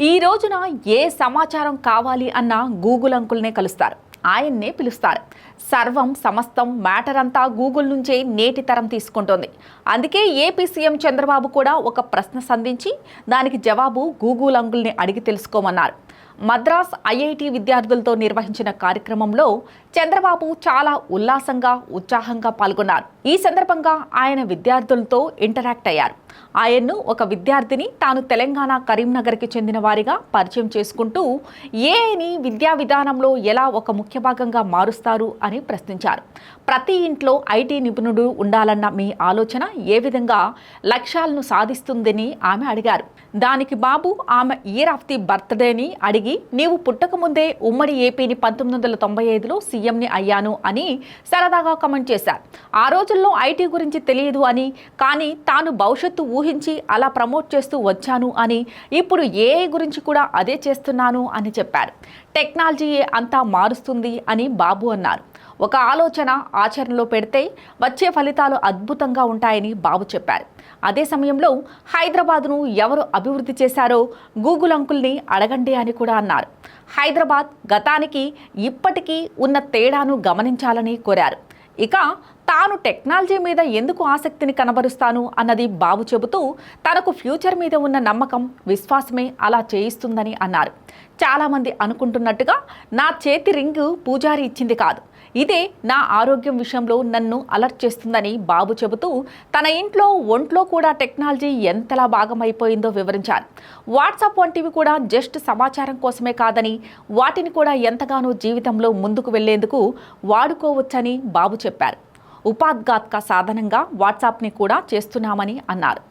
ఈ రోజున ఏ సమాచారం కావాలి అన్న గూగుల్ అంకుల్నే కలుస్తారు. ఆయన్నే పిలుస్తారు. సర్వం సమస్తం మ్యాటర్ అంతా గూగుల్ నుంచే నేటి తరం తీసుకుంటోంది. అందుకే ఏపీ సీఎం చంద్రబాబు కూడా ఒక ప్రశ్న సంధించి దానికి జవాబు గూగుల్ అంకుల్ని అడిగి తెలుసుకోమన్నారు. మద్రాస్ ఐఐటి విద్యార్థులతో నిర్వహించిన కార్యక్రమంలో చంద్రబాబు చాలా ఉల్లాసంగా ఉత్సాహంగా పాల్గొన్నారు. ఈ సందర్భంగా ఆయన విద్యార్థులతో ఇంటరాక్ట్ అయ్యారు. ఆయన్ను ఒక విద్యార్థిని తాను తెలంగాణ కరీంనగర్కి చెందిన వారిగా పరిచయం చేసుకుంటూ ఏఐని విద్యా విధానంలో ఎలా ఒక ముఖ్య భాగంగా మారుస్తారు అని ప్రశ్నించారు. ప్రతి ఇంట్లో ఐటీ నిపుణుడు ఉండాలన్న మీ ఆలోచన ఏ విధంగా లక్ష్యాలను సాధిస్తుందని ఆమె అడిగారు. దానికి బాబు ఆమె ఇయర్ ఆఫ్ ది బర్త్డేని అడిగి నీవు పుట్టకముందే ఉమ్మడి ఏపీని పంతొమ్మిది వందల తొంభై ఐదులో సీఎంని అయ్యాను అని సరదాగా కమెంట్ చేశారు. ఆ రోజుల్లో ఐటీ గురించి తెలియదు అని కానీ తాను భవిష్యత్తు ఊహించి అలా ప్రమోట్ చేస్తూ వచ్చాను అని ఇప్పుడు ఏఐ గురించి కూడా అదే చేస్తున్నాను అని చెప్పారు. టెక్నాలజీయే అంతా మారుస్తుంది అని బాబు అన్నారు. ఒక ఆలోచన ఆచరణలో పెడితే వచ్చే ఫలితాలు అద్భుతంగా ఉంటాయని బాబు చెప్పారు. అదే సమయంలో హైదరాబాద్ను ఎవరు అభివృద్ధి చేశారో గూగుల్ అంకుల్ని అడగండి అని కూడా అన్నారు. హైదరాబాద్ గతానికి ఇప్పటికీ ఉన్న తేడాను గమనించాలని కోరారు. ఇక తాను టెక్నాలజీ మీద ఎందుకు ఆసక్తిని కనబరుస్తాను అన్నది బాబు చెబుతూ తనకు ఫ్యూచర్ మీద ఉన్న నమ్మకం విశ్వాసమే అలా చేయిస్తుందని అన్నారు. చాలామంది అనుకుంటున్నట్టుగా నా చేతి రింగు పూజారి ఇచ్చింది కాదు. ఇదే నా ఆరోగ్యం విషయంలో నన్ను అలర్ట్ చేస్తుందని బాబు చెబుతూ తన ఇంట్లో ఒంట్లో కూడా టెక్నాలజీ ఎంతలా భాగమైపోయిందో వివరించారు. వాట్సాప్ వంటివి కూడా జస్ట్ సమాచారం కోసమే కాదని వాటిని కూడా ఎంతగానో జీవితంలో ముందుకు వెళ్ళేందుకు వాడుకోవచ్చని బాబు చెప్పారు. ఉపాద్ఘాత్క సాధనంగా వాట్సాప్ని కూడా చేస్తున్నామని అన్నారు.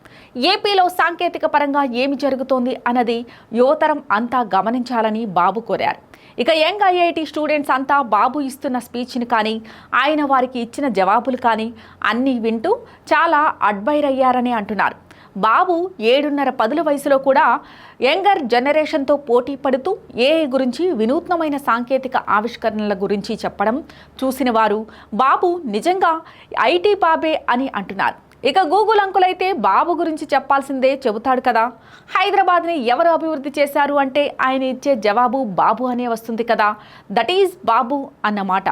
ఏపీలో సాంకేతిక పరంగా ఏమి జరుగుతోంది అన్నది యువతరం అంతా గమనించాలని బాబు కోరారు. ఇక యంగ్ ఐఐటి స్టూడెంట్స్ అంతా బాబు ఇస్తున్న స్పీచ్ని కానీ ఆయన వారికి ఇచ్చిన జవాబులు కానీ అన్నీ వింటూ చాలా అడ్వైర్ అయ్యారని అంటున్నారు. బాబు ఏడున్నర పదుల వయసులో కూడా యంగర్ జనరేషన్తో పోటీ పడుతూ ఏఐ గురించి వినూత్నమైన సాంకేతిక ఆవిష్కరణల గురించి చెప్పడం చూసిన వారు బాబు నిజంగా ఐటీ బాబే అని అంటున్నారు. ఇక గూగుల్ అంకులైతే బాబు గురించి చెప్పాల్సిందే చెబుతాడు కదా. హైదరాబాద్ని ఎవరు అభివృద్ధి చేశారు అంటే ఆయన ఇచ్చే జవాబు బాబు అనే వస్తుంది కదా. దట్ ఈజ్ బాబు అన్నమాట.